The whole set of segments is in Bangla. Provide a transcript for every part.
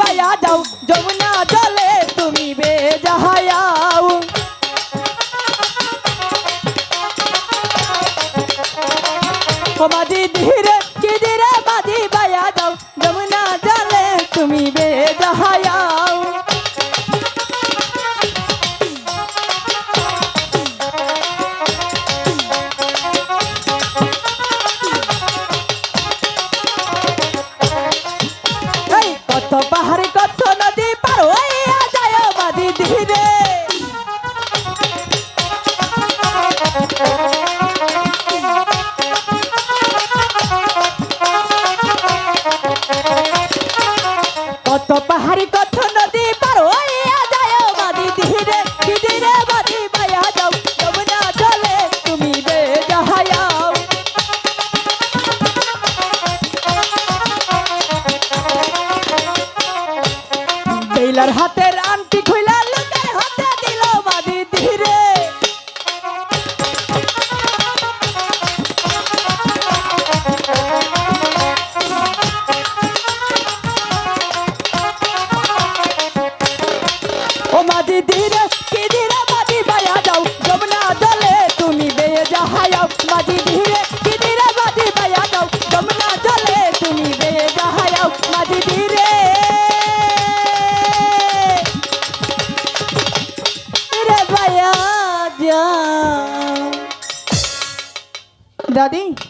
बया चले तुम बेजहाऊ धीरे की बया जाऊ जमुना चले तुम्हें बेजहाया নদী পার হইয়া যায় মাদি দিনে হাতের আন্টি খুইলা লোকের হাতে দিল বাদি ধীরে। ও মাদি ধীরে কি ধীরে? Daddy?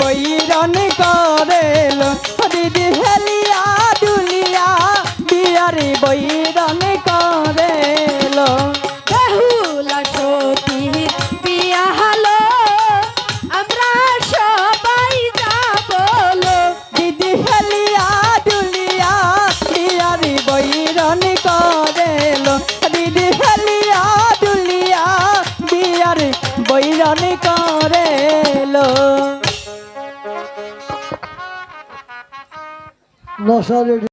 বৈরন করেল। দিদি হেলিয়া ডুলিয়া বিয়ারি বৈ nossa alegria.